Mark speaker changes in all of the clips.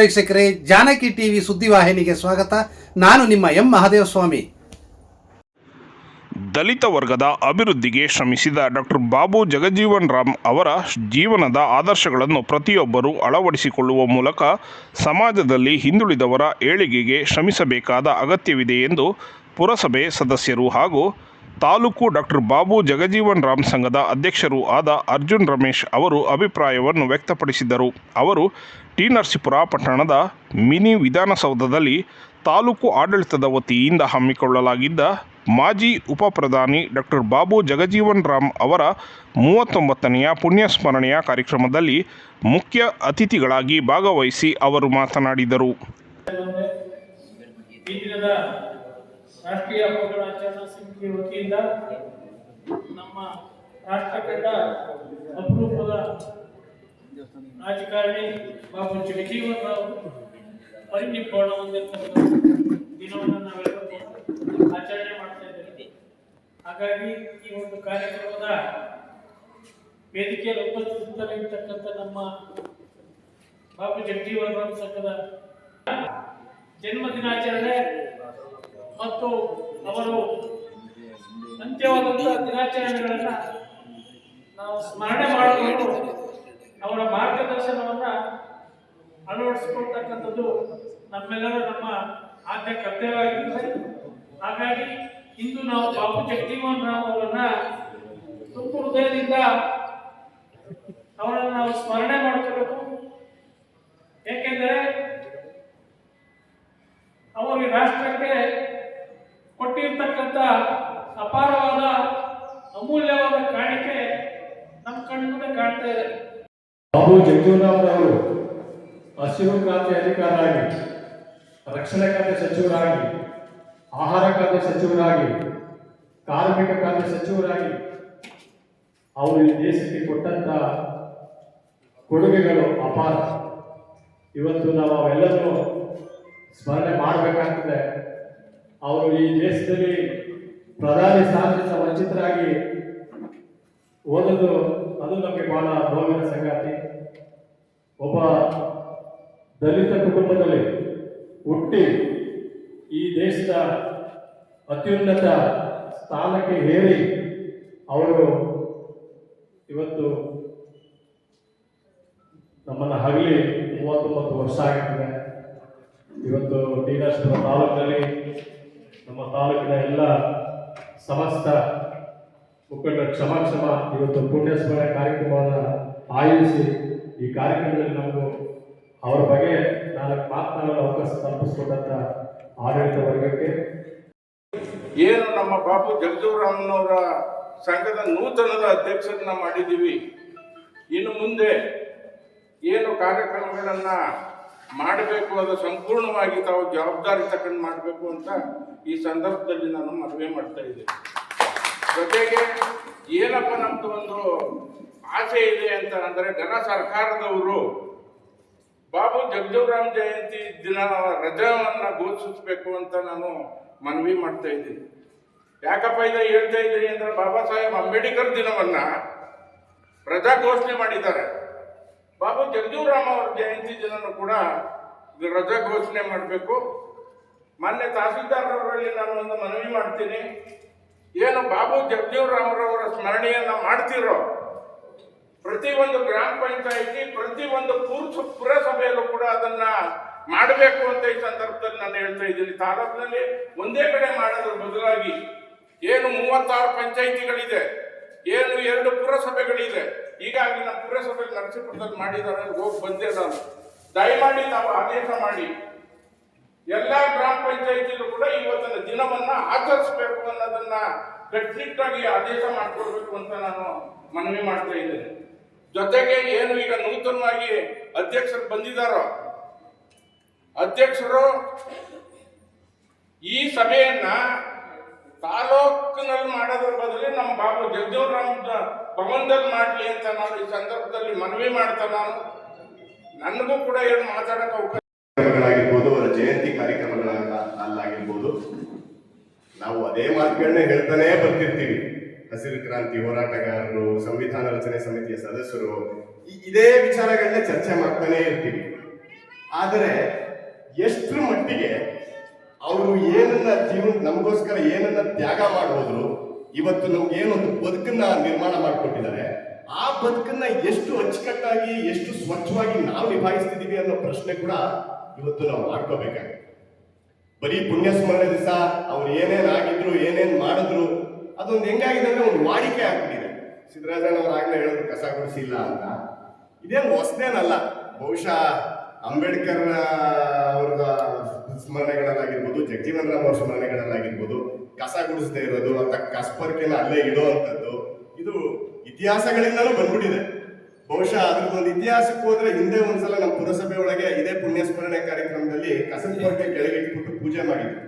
Speaker 1: ವೀಕ್ಷಕರೇ, ಜಾನಕಿ ಟಿವಿ ಸುದ್ದಿವಾಹಿನಿಗೆ ಸ್ವಾಗತ. ನಾನು ನಿಮ್ಮ ಎಂ ಮಹಾದೇವಸ್ವಾಮಿ.
Speaker 2: ದಲಿತ ವರ್ಗದ ಅಭಿವೃದ್ಧಿಗೆ ಶ್ರಮಿಸಿದ ಡಾಕ್ಟರ್ ಬಾಬು ಜಗಜೀವನ್ ರಾಮ್ ಅವರ ಜೀವನದ ಆದರ್ಶಗಳನ್ನು ಪ್ರತಿಯೊಬ್ಬರೂ ಅಳವಡಿಸಿಕೊಳ್ಳುವ ಮೂಲಕ ಸಮಾಜದಲ್ಲಿ ಹಿಂದುಳಿದವರ ಏಳಿಗೆಗೆ ಶ್ರಮಿಸಬೇಕಾದ ಅಗತ್ಯವಿದೆ ಎಂದು ಪುರಸಭೆ ಸದಸ್ಯರು ಹಾಗೂ ತಾಲೂಕು ಡಾಕ್ಟರ್ ಬಾಬು ಜಗಜೀವನ್ ರಾಮ್ ಸಂಘದ ಅಧ್ಯಕ್ಷರೂ ಆದ ಅರ್ಜುನ್ ರಮೇಶ್ ಅವರು ಅಭಿಪ್ರಾಯವನ್ನು ವ್ಯಕ್ತಪಡಿಸಿದರು ಅವರು ಟಿ ನರಸೀಪುರ ಪಟ್ಟಣದ ಮಿನಿ ವಿಧಾನಸೌಧದಲ್ಲಿ ತಾಲೂಕು ಆಡಳಿತದ ವತಿಯಿಂದ ಹಮ್ಮಿಕೊಳ್ಳಲಾಗಿದ್ದ ಮಾಜಿ ಉಪಪ್ರಧಾನಿ ಡಾಕ್ಟರ್ ಬಾಬು ಜಗಜೀವನ್ ರಾಮ್ ಅವರ ಮೂವತ್ತೊಂಬತ್ತನೆಯ ಪುಣ್ಯಸ್ಮರಣೆಯ ಕಾರ್ಯಕ್ರಮದಲ್ಲಿ ಮುಖ್ಯ ಅತಿಥಿಗಳಾಗಿ ಭಾಗವಹಿಸಿ ಅವರು ಮಾತನಾಡಿದರು.
Speaker 3: ರಾಷ್ಟ್ರೀಯ ಹಬ್ಬಗಳ ಆಚರಣಾ ವತಿಯಿಂದ ನಮ್ಮ ಅಪರೂಪದ ರಾಜಕಾರಣಿ ಬಾಬು ಜಗಜೀವನ್ ರಾವ್ ಪರಿನಿಬ್ಬಾಣ ಹೊಂದಿರ್ತಕ್ಕಂಥ ದಿನವನ್ನು ನಾವೆಲ್ಲರೂ ಆಚರಣೆ ಮಾಡ್ತಾ ಇದ್ದೇವೆ. ಹಾಗಾಗಿ ಈ ಒಂದು ಕಾರ್ಯಕ್ರಮದ ವೇದಿಕೆಯಲ್ಲಿ ಉಪಸ್ಥಿತರಾಗಿರ್ತಕ್ಕಂಥ ನಮ್ಮ ಬಾಬು ಜಗಜೀವನ್ ಸಂಘದ ಜನ್ಮ ದಿನಾಚರಣೆ ಮತ್ತು ಅವರು ಅಂತ್ಯವಾದಂತಹ ದಿನಾಚರಣೆಗಳನ್ನು ನಾವು ಸ್ಮರಣೆ ಮಾಡಬೇಕು ಅವರ ಮಾರ್ಗದರ್ಶನವನ್ನ ಅಳವಡಿಸಿಕೊಳ್ತಕ್ಕಂಥದ್ದು ನಮ್ಮೆಲ್ಲರ ನಮ್ಮ ಆದ್ಯ ಕರ್ತವ್ಯವಾಗಿರ್ತದೆ ಹಾಗಾಗಿ ಇಂದು ನಾವು ಬಾಬು ಜಗಜೀವನ್ ರಾಮ್ ಅವರನ್ನ ತುಂಬ ಹೃದಯದಿಂದ ಅವರನ್ನು ನಾವು ಸ್ಮರಣೆ ಮಾಡ್ಕೋಬೇಕು.
Speaker 4: ಅಧಿಕಾರಿಯಾಗಿ, ರಕ್ಷಣಾ ಖಾತೆ ಸಚಿವರಾಗಿ, ಆಹಾರ ಖಾತೆ ಸಚಿವರಾಗಿ, ಕಾರ್ಮಿಕ ಖಾತೆ ಸಚಿವರಾಗಿ, ಅವರು ಈ ದೇಶಕ್ಕೆ ಕೊಟ್ಟಂತ ಕೊಡುಗೆಗಳು ಅಪಾರ. ಇವತ್ತು ನಾವು ಅವೆಲ್ಲರೂ ಸ್ಮರಣೆ ಮಾಡಬೇಕಾಗ್ತದೆ. ಅವರು ಈ ದೇಶದಲ್ಲಿ ಪ್ರಧಾನಿ ಸ್ಥಾನದಿಂದ ವಂಚಿತರಾಗಿ ಓದೋದು ಅದು ನಮಗೆ ಬಹಳ ನೋವಿನ ಸಂಗಾತಿ. ಒಬ್ಬ ದಲಿತ ಕುಟುಂಬದಲ್ಲಿ ಹುಟ್ಟಿ ಈ ದೇಶದ ಅತ್ಯುನ್ನತ ಸ್ಥಾನಕ್ಕೆ ಏರಿ ಅವರು ಇವತ್ತು ನಮ್ಮನ್ನು ಹಗಲಿ ಮೂವತ್ತೊಂಬತ್ತು ವರ್ಷ ಆಗಿದೆ. ಇವತ್ತು ಶ್ರೀನಿವಾಸಪುರ ತಾಲೂಕಿನಲ್ಲಿ ನಮ್ಮ ತಾಲೂಕಿನ ಎಲ್ಲ ಸಮಸ್ತ ಮುಖಂಡರ ಕ್ಷಮ ಕ್ಷಮ ಇವತ್ತು ಪುಣ್ಯಸ್ಮರಣೆ ಕಾರ್ಯಕ್ರಮವನ್ನು ಆಯೋಜಿಸಿ ಈ ಕಾರ್ಯಕ್ರಮದಲ್ಲಿ ನಾವು ಅವರ ಬಗ್ಗೆ ನಾಲ್ಕು ಮಾತನಾಡಲು ಅವಕಾಶ ಕಲ್ಪಿಸಿಕೊಟ್ಟಂತ ಆಡಳಿತ ವರ್ಗಕ್ಕೆ.
Speaker 5: ಏನು ನಮ್ಮ ಬಾಬು ಜಗಜೀವರಾಮನವರ ಸಂಘದ ನೂತನದ ಅಧ್ಯಕ್ಷರನ್ನ ಮಾಡಿದ್ದೀವಿ. ಇನ್ನು ಮುಂದೆ ಏನು ಕಾರ್ಯಕ್ರಮಗಳನ್ನ ಮಾಡಬೇಕು ಅದು ಸಂಪೂರ್ಣವಾಗಿ ತಾವು ಜವಾಬ್ದಾರಿ ತಗೊಂಡು ಮಾಡಬೇಕು ಅಂತ ಈ ಸಂದರ್ಭದಲ್ಲಿ ನಾನು ಮದುವೆ ಮಾಡ್ತಾ ಇದ್ದೀನಿ. ಜೊತೆಗೆ ಏನಪ್ಪ ನಮ್ದು ಒಂದು ಆಸೆ ಇದೆ ಅಂತ ಅಂದರೆ ಜನ ಸರ್ಕಾರದವರು ಬಾಬು ಜಗಜೀವರಾಮ್ ಜಯಂತಿ ದಿನ ರಜಾವನ್ನು ಘೋಷಿಸಬೇಕು ಅಂತ ನಾನು ಮನವಿ ಮಾಡ್ತಾ ಇದ್ದೀನಿ. ಯಾಕಪ್ಪ ಇದು ಹೇಳ್ತಾ ಇದ್ದೀನಿ ಅಂದ್ರೆ ಬಾಬಾ ಸಾಹೇಬ್ ಅಂಬೇಡ್ಕರ್ ದಿನವನ್ನ ರಜಾ ಘೋಷಣೆ ಮಾಡಿದ್ದಾರೆ. ಬಾಬು ಜಗಜೀವರಾಮ್ ಅವರ ಜಯಂತಿ ದಿನನೂ ಕೂಡ ರಜಾ ಘೋಷಣೆ ಮಾಡಬೇಕು. ಮೊನ್ನೆ ತಹಸೀಲ್ದಾರರಲ್ಲಿ ನಾನು ಒಂದು ಮನವಿ ಮಾಡ್ತೀನಿ. ಏನು ಬಾಬು ಜಗಜೀವರಾಮರವರ ಸ್ಮರಣೆಯನ್ನ ಮಾಡ್ತಿರೋ ಪ್ರತಿ ಒಂದು ಗ್ರಾಮ ಪಂಚಾಯಿತಿ, ಪ್ರತಿ ಒಂದು ಪುರುಷ ಪುರಸಭೆಯಲ್ಲೂ ಕೂಡ ಅದನ್ನ ಮಾಡಬೇಕು ಅಂತ ಈ ಸಂದರ್ಭದಲ್ಲಿ ನಾನು ಹೇಳ್ತಾ ಇದ್ದೀನಿ. ತಾಲೂಕಿನಲ್ಲಿ ಒಂದೇ ಕಡೆ ಮಾಡೋದ್ರ ಬದಲಾಗಿ ಏನು ಮೂವತ್ತಾರು ಪಂಚಾಯಿತಿಗಳಿದೆ, ಏನು ಎರಡು ಪುರಸಭೆಗಳಿದೆ, ಈಗಾಗಲೇ ನಮ್ಮ ಪುರಸಭೆ ನರಸೀಪುರದಲ್ಲಿ ಮಾಡಿದಾರೆ ಹೋಗಿ ಬಂದೆ ನಾನು. ದಯಮಾಡಿ ನಾವು ಆದೇಶ ಮಾಡಿ. ಎಲ್ಲ ಗ್ರಾಮ ಪಂಚಾಯಿತಿಯಲ್ಲೂ ಕೂಡ ಇವತ್ತಿನ ದಿನವನ್ನ ಆಚರಿಸಬೇಕು ಅನ್ನೋದನ್ನ ಕಟ್ಟುನಿಟ್ಟಾಗಿ ಆದೇಶ ಮಾಡಿಕೊಡ್ಬೇಕು ಅಂತ ನಾನು ಮನವಿ ಮಾಡ್ತಾ ಇದ್ದೇನೆ. ಜೊತೆಗೆ ಏನು ಈಗ ನೂತನವಾಗಿ ಅಧ್ಯಕ್ಷರು ಬಂದಿದ್ದಾರೋ, ಅಧ್ಯಕ್ಷರು ಈ ಸಭೆಯನ್ನ ತಾಲೂಕಿನಲ್ಲಿ ಮಾಡೋದ್ರ ಬದಲು ನಮ್ಮ ಬಾಬು ಜಗಜೀವರಾಮ್ ಭವನದಲ್ಲಿ ಮಾಡಲಿ ಅಂತ ನಾನು ಈ ಸಂದರ್ಭದಲ್ಲಿ ಮನವಿ ಮಾಡ್ತಾ ನಾನು. ನನಗೂ ಕೂಡ ಏನು ಮಾತಾಡಕ್ಕೆ ಅವಕಾಶ
Speaker 6: ಕಾರ್ಯಕ್ರಮಗಳಾಗಿರ್ಬೋದು, ಅವರ ಜಯಂತಿ ಕಾರ್ಯಕ್ರಮಗಳಾಗಿರ್ಬೋದು ನಾವು ಅದೇ ಮಾತುಗಳನ್ನ ಹೇಳ್ತಾನೆ ಬರ್ತಿರ್ತೀವಿ. ಹಸಿರು ಕ್ರಾಂತಿ ಹೋರಾಟಗಾರರು, ಸಂವಿಧಾನ ರಚನೆ ಸಮಿತಿಯ ಸದಸ್ಯರು ಇದೇ ವಿಚಾರಗಳನ್ನೇ ಚರ್ಚೆ ಮಾಡ್ತಾನೆ ಇರ್ತೀವಿ. ಆದರೆ ಎಷ್ಟರ ಮಟ್ಟಿಗೆ ಅವರು ಏನನ್ನ ಜೀವನ, ನಮಗೋಸ್ಕರ ಏನನ್ನ ತ್ಯಾಗ ಮಾಡೋದ್ರು ಇವತ್ತು ನಮ್ಗೆ ಏನೊಂದು ಬದುಕನ್ನ ನಿರ್ಮಾಣ ಮಾಡಿಕೊಟ್ಟಿದ್ದಾರೆ, ಆ ಬದುಕನ್ನ ಎಷ್ಟು ಅಚ್ಚುಕಟ್ಟಾಗಿ, ಎಷ್ಟು ಸ್ವಚ್ಛವಾಗಿ ನಾವು ನಿಭಾಯಿಸ್ತಿದ್ದೀವಿ ಅನ್ನೋ ಪ್ರಶ್ನೆ ಕೂಡ ಇವತ್ತು ನಾವು ಮಾಡ್ಕೋಬೇಕಾಗುತ್ತೆ ಬರೀ ಪುಣ್ಯ ಸ್ಮರಣೆ ದಿವಸ ಅವ್ರು ಏನೇನ್ ಅದೊಂದು ಹೆಂಗಾಗಿದೆ ಅಂದ್ರೆ ಒಂದು ವಾಡಿಕೆ ಆಗ್ಬಿಟ್ಟಿದೆ. ಸಿದ್ದರಾಜಣ್ಣ ಆಗಲೇ ಹೇಳಿದ್ರು ಕಸ ಗುಡಿಸಿಲ್ಲ ಅಂತ. ಇದೇನು ಹೊಸದೇನಲ್ಲ, ಬಹುಶಃ ಅಂಬೇಡ್ಕರ್ ಅವ್ರದ ಸ್ಮರಣೆಗಳಲ್ಲಾಗಿರ್ಬೋದು, ಜಗಜೀವನ್ ರಾಮ್ ಅವ್ರ ಸ್ಮರಣೆಗಳಲ್ಲಾಗಿರ್ಬೋದು, ಕಸ ಗುಡಿಸದೇ ಇರೋದು, ಅಂತ ಕಸ್ಪರ್ಕೆನ ಅಲ್ಲೇ ಇಡೋ ಇದು ಇತಿಹಾಸಗಳಿಂದಲೂ ಬಂದ್ಬಿಟ್ಟಿದೆ. ಬಹುಶಃ ಅದ್ರದ್ದೊಂದು ಇತಿಹಾಸಕ್ಕೆ ಹೋದ್ರೆ ಹಿಂದೆ ಒಂದ್ಸಲ ನಮ್ಮ ಪುರಸಭೆ ಒಳಗೆ ಇದೇ ಪುಣ್ಯಸ್ಮರಣೆ ಕಾರ್ಯಕ್ರಮದಲ್ಲಿ ಕಸದ ಕೆಳಗೆ ಇಟ್ಬಿಟ್ಟು ಪೂಜೆ ಮಾಡಿದ್ವಿ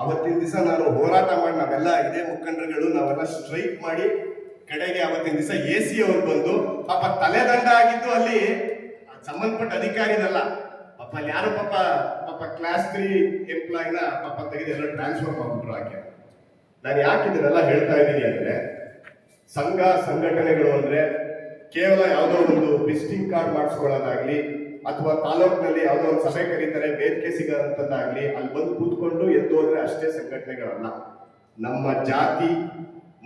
Speaker 6: ಅವತ್ತಿನ ದಿವಸ ನಾನು ಹೋರಾಟ ಮಾಡಿ ನಾವೆಲ್ಲ ಇದೇ ಮುಖಂಡರುಗಳು, ನಾವೆಲ್ಲ ಸ್ಟ್ರೈಕ್ ಮಾಡಿ, ಕಡೆಗೆ ಅವತ್ತಿನ ದಿವಸ ಎ ಸಿ ಅವ್ರು ಬಂದು, ಪಾಪ ತಲೆದಂಡ ಆಗಿದ್ದು ಅಲ್ಲಿ ಸಂಬಂಧಪಟ್ಟ ಅಧಿಕಾರಿನಲ್ಲ ಪಾಪ ಅಲ್ಲಿ ಯಾರು ಪಾಪ ಪಾಪ ಕ್ಲಾಸ್ ತ್ರೀ ಎಂಪ್ಲಾಯಿನ ಪಾಪ ತೆಗೆದು ಎಲ್ಲ ಟ್ರಾನ್ಸ್ಫರ್ ಮಾಡ್ಬಿಟ್ರು ನಾನು ಯಾಕೆ ಇದನ್ನೆಲ್ಲ ಹೇಳ್ತಾ ಇದ್ದೀನಿ ಅಂದ್ರೆ, ಸಂಘ, ಸಂಘಟನೆಗಳು ಅಂದ್ರೆ ಕೇವಲ ಯಾವುದೋ ಒಂದು ವಿಸಿಟಿಂಗ್ ಕಾರ್ಡ್ ಮಾಡಿಸ್ಕೊಳ್ಳೋದಾಗ್ಲಿ ಅಥವಾ ತಾಲೂಕಿನಲ್ಲಿ ಯಾವುದೋ ಒಂದು ಸಭೆ ಕರೀತಾರೆ, ವೇದಿಕೆ ಸಿಗದಂತದ್ದಾಗ್ಲಿ ಅಲ್ಲಿ ಬಂದು ಕೂತ್ಕೊಂಡು ಎದ್ದು ಹೋದ್ರೆ ಅಷ್ಟೇ ಸಂಘಟನೆಗಳಲ್ಲ ನಮ್ಮ ಜಾತಿ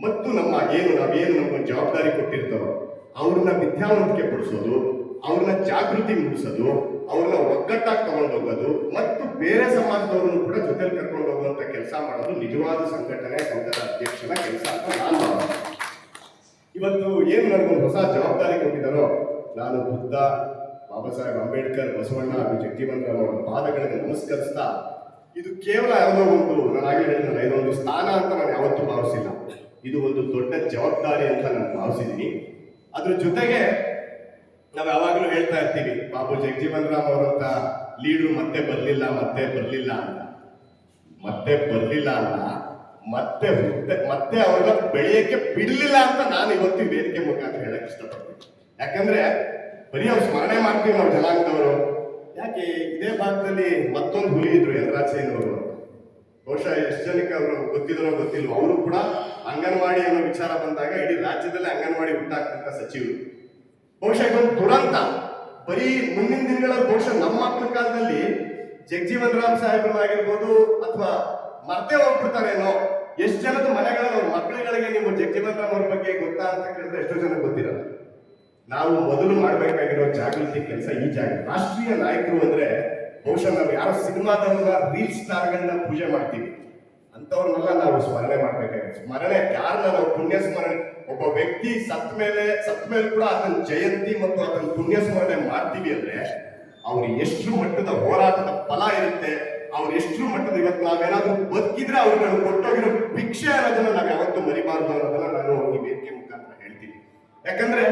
Speaker 6: ಮತ್ತು ನಮ್ಮ ಏನು, ನಾವೇನು ನಮ್ಮ ಜವಾಬ್ದಾರಿ ಕೊಟ್ಟಿರ್ತಾರೋ, ಅವ್ರನ್ನ ವಿದ್ಯಾವಂತಿಕೆ ಪಡಿಸೋದು, ಅವ್ರನ್ನ ಜಾಗೃತಿ ಮೂಡಿಸೋದು, ಅವ್ರನ್ನ ಒಗ್ಗಟ್ಟಾಗಿ ತಗೊಂಡೋಗೋದು ಮತ್ತು ಬೇರೆ ಸಮಾಜದವ್ರನ್ನು ಕೂಡ ಜೊತೆಲಿ ಕರ್ಕೊಂಡು ಹೋಗುವಂತ ಕೆಲಸ ಮಾಡೋದು ನಿಜವಾದ ಸಂಘಟನೆ ಸಂಘದ ಅಧ್ಯಕ್ಷನ ಕೆಲಸ ಅಂತ ನಾನು. ಇವತ್ತು ಏನು ನನಗೊಂದು ಹೊಸ ಜವಾಬ್ದಾರಿ ಕೊಟ್ಟಿದ್ದಾರೋ, ನಾನು ಬುದ್ಧ ಬಾಬಾ ಸಾಹೇಬ್ ಅಂಬೇಡ್ಕರ್ ಬಸವಣ್ಣ ಹಾಗೂ ಜಗಜೀವನ್ ಅವರ ಪಾದಗಳಿಗೆ ನಮಸ್ಕರಿಸ್ತಾ, ಇದು ಕೇವಲ ಯಾವುದೋ ಒಂದು ನಾನು ಆಗಲೇ ಹೇಳಿದ್ನಲ್ಲ ಇದೊಂದು ಸ್ಥಾನ ಅಂತ ನಾನು ಯಾವತ್ತೂ ಭಾವಿಸಿಲ್ಲ. ಇದು ಒಂದು ದೊಡ್ಡ ಜವಾಬ್ದಾರಿ ಅಂತ ನಾನು ಭಾವಿಸಿದ್ದೀನಿ. ಅದ್ರ ಜೊತೆಗೆ ನಾವು ಯಾವಾಗಲೂ ಹೇಳ್ತಾ ಇರ್ತೀವಿ, ಬಾಬು ಜಗಜೀವನ್ ರಾಮ್ ಅವರಂತ ಲೀಡ್ರು ಮತ್ತೆ ಬರಲಿಲ್ಲ ಮತ್ತೆ ಬರಲಿಲ್ಲ ಅಂತ. ಮತ್ತೆ ಬರಲಿಲ್ಲ ಅಲ್ಲ ಮತ್ತೆ ಮತ್ತೆ ಅವ್ರನ್ನ ಬೆಳೆಯಕ್ಕೆ ಬಿಡಲಿಲ್ಲ ಅಂತ ನಾನು ಇವತ್ತು ವೇದಿಕೆ ಮುಖಾಂತರ ಹೇಳಕ್ ಇಷ್ಟಪಡ್ತೀನಿ. ಯಾಕಂದ್ರೆ ಬರೀ ಅವ್ರು ಸ್ಮರಣೆ ಮಾಡ್ತೀವಿ ನಾವು ಜನಾಂಗದವರು. ಯಾಕೆ ಇದೇ ಭಾಗದಲ್ಲಿ ಮತ್ತೊಂದು ಹುಲಿ ಇದ್ರು ಅವರು? ಬಹುಶಃ ಎಷ್ಟು ಜನಕ್ಕೆ ಅವರು ಗೊತ್ತಿದ್ರೋ ಗೊತ್ತಿಲ್ವೋ? ಅವರು ಕೂಡ ಅಂಗನವಾಡಿ ಅನ್ನೋ ವಿಚಾರ ಬಂದಾಗ ಇಡೀ ರಾಜ್ಯದಲ್ಲೇ ಅಂಗನವಾಡಿ ಹುಟ್ಟಾಕ್ತಂತ ಸಚಿವರು. ಬಹುಶಃ ಇದೊಂದು ದುರಂತ. ಬರೀ ಮುಂದಿನ ದಿನಗಳಲ್ಲಿ ಬಹುಶಃ ನಮ್ಮ ಮಕ್ಕಳ ಕಾಲದಲ್ಲಿ ಜಗಜೀವನ್ ರಾಮ್ ಸಾಹೇಬ್ರನ್ನಾಗಿರ್ಬೋದು ಅಥವಾ ಮರ್ತೇ ಹೋಗ್ಬಿಡ್ತಾರೇನೋ ಎಷ್ಟು ಜನದ ಅವ್ರ ಮಕ್ಕಳುಗಳಿಗೆ ನೀವು ಜಗಜೀವನ್ ರಾಮ್ ಅವ್ರ ಬಗ್ಗೆ ಗೊತ್ತಾ ಅಂತ ಕೇಳಿದ್ರೆ ಎಷ್ಟೋ ಜನ ಗೊತ್ತಿರಲ್ಲ. ನಾವು ಮೊದಲು ಮಾಡಬೇಕಾಗಿರೋ ಜಾಗೃತಿ ಕೆಲಸ ಈ ಜಾಗ. ರಾಷ್ಟ್ರೀಯ ನಾಯಕರು ಅಂದ್ರೆ ಬಹುಶಃ ನಾವು ಯಾರೋ ಸಿನಿಮಾದವ್ರನ್ನ ರೀಲ್ ಸ್ಟಾರ್ಗಳನ್ನ ಪೂಜೆ ಮಾಡ್ತೀವಿ. ಅಂತವ್ರನ್ನೆಲ್ಲ ನಾವು ಸ್ಮರಣೆ ಮಾಡ್ಬೇಕಾಗಿತ್ತು. ಸ್ಮರಣೆ ಯಾರನ್ನ ನಾವು ಪುಣ್ಯ ಸ್ಮರಣೆ, ಒಬ್ಬ ವ್ಯಕ್ತಿ ಸತ್ ಮೇಲೆ ಸತ್ ಮೇಲೆ ಕೂಡ ಅದನ್ನ ಜಯಂತಿ ಮತ್ತು ಅದನ್ನ ಪುಣ್ಯ ಸ್ಮರಣೆ ಮಾಡ್ತೀವಿ ಅಂದ್ರೆ ಅವ್ರು ಎಷ್ಟು ಮಟ್ಟದ ಹೋರಾಟದ ಫಲ ಇರುತ್ತೆ, ಅವ್ರು ಎಷ್ಟು ಮಟ್ಟದ ಇವತ್ತು ನಾವೇನಾದ್ರೂ ಬದುಕಿದ್ರೆ ಅವ್ರಿಗೆ ಕೊಟ್ಟೋಗಿರೋ ಭಿಕ್ಷೆ ಅನ್ನೋದನ್ನ ನಾವು ಯಾವತ್ತೂ ಮರಿಬಾರ್ದು ಅನ್ನೋದನ್ನ ನಾನು ಈ ವೇದಿಕೆ ಮುಖಾಂತರ ಹೇಳ್ತೀನಿ. ಯಾಕಂದ್ರೆ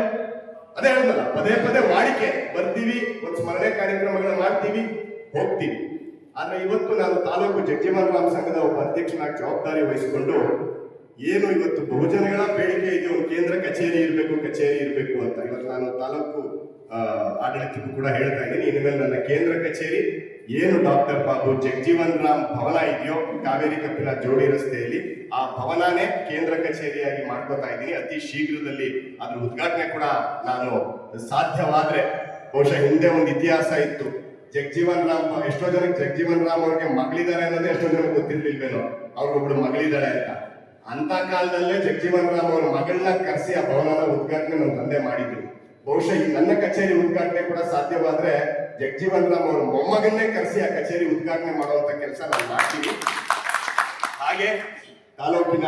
Speaker 6: ಅದೇ ಹೇಳಿದ್ನಲ್ಲ ಪದೇ ಪದೇ ವಾಡಿಕೆ. ಬರ್ತೀವಿ, ಒಂದು ಸ್ಮರಣೆ ಕಾರ್ಯಕ್ರಮಗಳನ್ನ ಮಾಡ್ತೀವಿ, ಹೋಗ್ತೀವಿ. ಆದ್ರೆ ಇವತ್ತು ನಾನು ತಾಲೂಕು ಜಗಜೀವನ್ ರಾಮ್ ಸಂಘದ ಒಬ್ಬ ಅಧ್ಯಕ್ಷನಾಗಿ ಜವಾಬ್ದಾರಿ ವಹಿಸಿಕೊಂಡು, ಏನು ಇವತ್ತು ಬಹುಜನಗಳ ಬೇಡಿಕೆ ಇದೆ ಒಂದು ಕೇಂದ್ರ ಕಚೇರಿ ಇರಬೇಕು ಕಚೇರಿ ಇರಬೇಕು ಅಂತ. ಇವತ್ತು ನಾನು ತಾಲೂಕು ಆಡಳಿತಕ್ಕೂ ಕೂಡ ಹೇಳ್ತಾ ಇದ್ದೀನಿ. ಇನ್ಮೇಲೆ ನನ್ನ ಕೇಂದ್ರ ಕಚೇರಿ ಏನು ಡಾಕ್ಟರ್ ಬಾಬು ಜಗಜೀವನ್ ರಾಮ್ ಭವನ ಇದೆಯೋ ಕಾವೇರಿ ಕಪಿಲ ಜೋಡಿ ರಸ್ತೆಯಲ್ಲಿ, ಆ ಭವನನೇ ಕೇಂದ್ರ ಕಚೇರಿಯಾಗಿ ಮಾಡ್ಕೋತಾ ಇದ್ದೀನಿ. ಅತಿ ಶೀಘ್ರದಲ್ಲಿ ಅದ್ರ ಉದ್ಘಾಟನೆ ಕೂಡ ನಾನು ಸಾಧ್ಯವಾದ್ರೆ. ಬಹುಶಃ ಹಿಂದೆ ಒಂದು ಇತಿಹಾಸ ಇತ್ತು. ಜಗಜೀವನ್ ರಾಮ್ ಎಷ್ಟೋ ಜನಕ್ಕೆ ಜಗಜೀವನ್ ರಾಮ್ ಅವ್ರಿಗೆ ಮಗಳಿದ್ದಾರೆ ಅನ್ನೋದೇ ಎಷ್ಟೋ ಜನಕ್ಕೆ ಗೊತ್ತಿರ್ಲಿಲ್ವೇನೋ? ಅವ್ರಿಗೊಬ್ಳು ಮಗಳಿದ್ದಾಳೆ ಅಂತ. ಅಂತ ಕಾಲದಲ್ಲೇ ಜಗಜೀವನ್ ರಾಮ್ ಅವ್ರ ಮಗಳನ್ನ ಕರೆಸಿ ಆ ಭವನದ ಉದ್ಘಾಟನೆ ನಮ್ಮ ತಂದೆ ಮಾಡಿದ್ರು. ಬಹುಶಃ ಈ ನನ್ನ ಕಚೇರಿ ಉದ್ಘಾಟನೆ ಕೂಡ ಸಾಧ್ಯವಾದ್ರೆ ಜಗಜೀವನ್ ರಾಮ್ ಅವರು ಮೊಮ್ಮಗನ್ನೇ ಕರೆಸಿ ಆ ಕಚೇರಿ ಉದ್ಘಾಟನೆ ಮಾಡುವಂತ ಕೆಲಸ ನಾವು ಮಾಡ್ತೀವಿ ಹಾಗೆ ತಾಲೂಕಿನ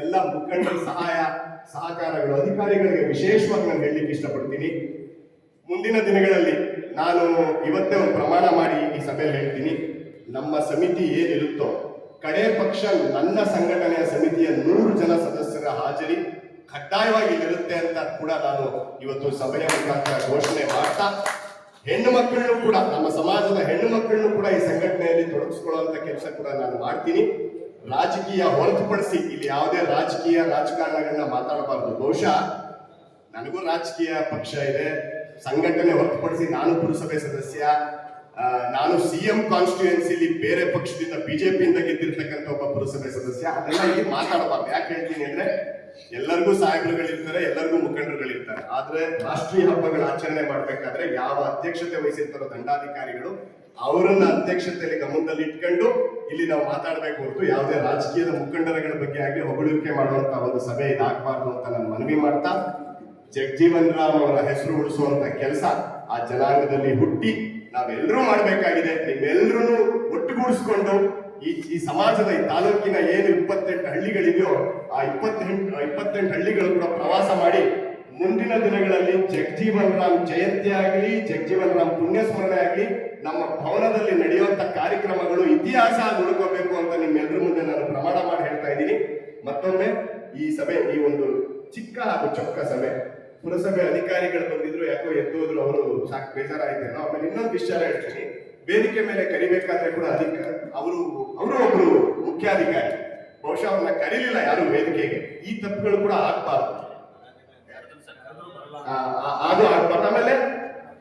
Speaker 6: ಎಲ್ಲ ಮುಖಂಡರ ಸಹಾಯ, ಸಹಕಾರಗಳು, ಅಧಿಕಾರಿಗಳಿಗೆ ವಿಶೇಷವಾಗಿ ನಾನು ಹೇಳಲಿಕ್ಕೆ ಇಷ್ಟಪಡ್ತೀನಿ. ಮುಂದಿನ ದಿನಗಳಲ್ಲಿ ನಾನು ಇವತ್ತೇ ಒಂದು ಪ್ರಮಾಣ ಮಾಡಿ ಈ ಸಭೆಯಲ್ಲಿ ಹೇಳ್ತೀನಿ. ನಮ್ಮ ಸಮಿತಿ ಏನಿರುತ್ತೋ, ಕಡೆ ಪಕ್ಷ ನನ್ನ ಸಂಘಟನೆಯ ಸಮಿತಿಯ ನೂರು ಜನ ಸದಸ್ಯರ ಹಾಜರಿ ಕಡ್ಡಾಯವಾಗಿ ಇರುತ್ತೆ ಅಂತ ಕೂಡ ನಾನು ಇವತ್ತು ಸಭೆಯ ಮುಖಾಂತರ ಘೋಷಣೆ ಮಾಡ್ತಾ ಹೆಣ್ಣು ಮಕ್ಕಳನ್ನು ಕೂಡ, ನಮ್ಮ ಸಮಾಜದ ಹೆಣ್ಣು ಮಕ್ಕಳನ್ನು ಕೂಡ ಈ ಸಂಘಟನೆಯಲ್ಲಿ ತೊಡಗಿಸ್ಕೊಳ್ಳುವಂತ ಕೆಲಸ ಕೂಡ ನಾನು ಮಾಡ್ತೀನಿ. ರಾಜಕೀಯ ಹೊರತುಪಡಿಸಿ ಇಲ್ಲಿ ಯಾವುದೇ ರಾಜಕೀಯ ರಾಜಕಾರಣಗಳನ್ನ ಮಾತಾಡಬಾರ್ದು. ಬಹುಶಃ ನನಗೂ ರಾಜಕೀಯ ಪಕ್ಷ ಇದೆ. ಸಂಘಟನೆ ಹೊರತುಪಡಿಸಿ ನಾನು ಪುರಸಭೆ ಸದಸ್ಯ ನಾನು ಸಿ ಎಂ ಕಾನ್ಸ್ಟಿಟ್ಯೂನ್ಸಿಲಿ ಬೇರೆ ಪಕ್ಷದಿಂದ ಬಿಜೆಪಿಯಿಂದ ಗೆದ್ದಿರ್ತಕ್ಕಂಥ ಒಬ್ಬ ಪುರಸಭೆ ಸದಸ್ಯ. ಅದೆಲ್ಲ ಇಲ್ಲಿ ಮಾತಾಡಬಾರ್ದು. ಯಾಕೆ ಹೇಳ್ತೀನಿ ಅಂದ್ರೆ ಎಲ್ಲರಿಗೂ ಸಾಹೇಬರುಗಳಿರ್ತಾರೆ, ಎಲ್ಲರಿಗೂ ಮುಖಂಡರುಗಳಿರ್ತಾರೆ. ಆದ್ರೆ ರಾಷ್ಟ್ರೀಯ ಹಬ್ಬಗಳ ಆಚರಣೆ ಮಾಡ್ಬೇಕಾದ್ರೆ ಯಾವ ಅಧ್ಯಕ್ಷತೆ ವಹಿಸಿರ್ತಾರೋ ದಂಡಾಧಿಕಾರಿಗಳು ಅವರನ್ನ ಅಧ್ಯಕ್ಷತೆಯಲ್ಲಿ ಗಮನದಲ್ಲಿ ಇಟ್ಕೊಂಡು ಇಲ್ಲಿ ನಾವು ಮಾತಾಡಬೇಕು ಹೊರತು ಯಾವುದೇ ರಾಜಕೀಯದ ಮುಖಂಡರಗಳ ಬಗ್ಗೆ ಆಗಲಿ ಹೊಗಳಿಕೆ ಮಾಡುವಂತ ಒಂದು ಸಭೆ ಇದಾಗಬಾರ್ದು ಅಂತ ನಾನು ಮನವಿ ಮಾಡ್ತಾ ಜಗಜೀವನ್ ರಾಮ್ ಅವರ ಹೆಸರು ಉಳಿಸುವಂತ ಕೆಲಸ ಆ ಜನಾಂಗದಲ್ಲಿ ಹುಟ್ಟಿ ನಾವೆಲ್ಲರೂ ಮಾಡಬೇಕಾಗಿದೆ. ನಿಮ್ಮೆಲ್ಲರೂ ಒಟ್ಟುಗೂಡಿಸ್ಕೊಂಡು ಈ ಈ ಸಮಾಜದ ಈ ತಾಲೂಕಿನ ಏನು ಇಪ್ಪತ್ತೆಂಟು ಹಳ್ಳಿಗಳಿದೆಯೋ, ಆ ಇಪ್ಪತ್ತೆಂಟು ಇಪ್ಪತ್ತೆಂಟು ಹಳ್ಳಿಗಳು ಕೂಡ ಪ್ರವಾಸ ಮಾಡಿ ಮುಂದಿನ ದಿನಗಳಲ್ಲಿ ಜಗಜೀವನ್ ರಾಮ್ ಜಯಂತಿ ಆಗಲಿ ಜಗಜೀವನ್ ರಾಮ್ ಪುಣ್ಯಸ್ಮರಣೆ ಆಗಲಿ, ನಮ್ಮ ಭವನದಲ್ಲಿ ನಡೆಯುವಂತ ಕಾರ್ಯಕ್ರಮಗಳು ಇತಿಹಾಸ ಉಳ್ಕೋಬೇಕು ಅಂತ ನಿಮ್ಮೆಲ್ಲರ ಮುಂದೆ ನಾನು ಪ್ರಮಾಣ ಮಾಡಿ ಹೇಳ್ತಾ ಇದ್ದೀನಿ. ಮತ್ತೊಮ್ಮೆ ಈ ಸಭೆ, ಈ ಒಂದು ಚಿಕ್ಕ ಹಾಗೂ ಚೊಕ್ಕ ಸಭೆ. ಪುರಸಭೆ ಅಧಿಕಾರಿಗಳು ಬಂದಿದ್ರು, ಯಾಕೋ ಎದ್ದು ಎದ್ದೋದ್ರು ಅವರು ಸಾಕು ಬೇಜಾರಾಯ್ತೇನೋ ಆಮೇಲೆ ಇನ್ನೊಂದು ವಿಚಾರ ಹೇಳ್ತೀನಿ. ವೇದಿಕೆ ಮೇಲೆ ಕರಿಬೇಕಾದ್ರೆ ಕೂಡ ಅಧಿಕ. ಅವರು ಅವರು ಒಬ್ರು ಮುಖ್ಯಾಧಿಕಾರಿ. ಬಹುಶಃ ಅವನ್ನ ಕರೀಲಿಲ್ಲ ಯಾರು ವೇದಿಕೆಗೆ. ಈ ತಪ್ಪುಗಳು ಕೂಡ ಆಗ್ಬಾರ್ದು. ಅದು ಆಗ್ಬಾರ್ದು. ಆಮೇಲೆ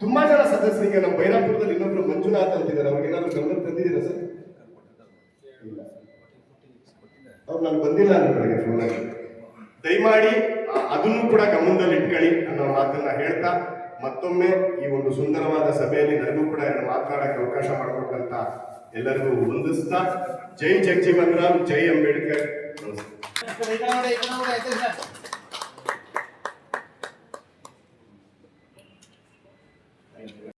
Speaker 6: ತುಂಬಾ ಜನ ಸದಸ್ಯರಿಗೆ ನಮ್ಮ ಬೈರಾಪುರದಲ್ಲಿ ಇನ್ನೊಬ್ರು ಮಂಜುನಾಥ್ ಅಂತಿದ್ದಾರೆ ಅವ್ರಿಗೆ ಏನಾದ್ರು ಗಮನ ತಂದಿದ್ದೀರಾ ಸರ್? ಅವ್ರು ನಾನು ಬಂದಿಲ್ಲ ನನಗೆ ಫೋನಲ್ಲಿ ದಯಮಾಡಿ ಅದನ್ನು ಕೂಡ ಗಮನದಲ್ಲಿ ಇಟ್ಕೊಳ್ಳಿ ಅನ್ನೋ ಮಾತನ್ನ ಹೇಳ್ತಾ ಮತ್ತೊಮ್ಮೆ ಈ ಒಂದು ಸುಂದರವಾದ ಸಭೆಯಲ್ಲಿ ನನಗೂ ಕೂಡ ಮಾತನಾಡಕ್ಕೆ ಅವಕಾಶ ಮಾಡಿಕೊಟ್ಟಂತ ಎಲ್ಲರಿಗೂ ವಂದಿಸ್ತಾ ಜೈ ಜಗಜೀವನ್ ರಾಮ್, ಜೈ ಅಂಬೇಡ್ಕರ್. ನಮಸ್ತೆ.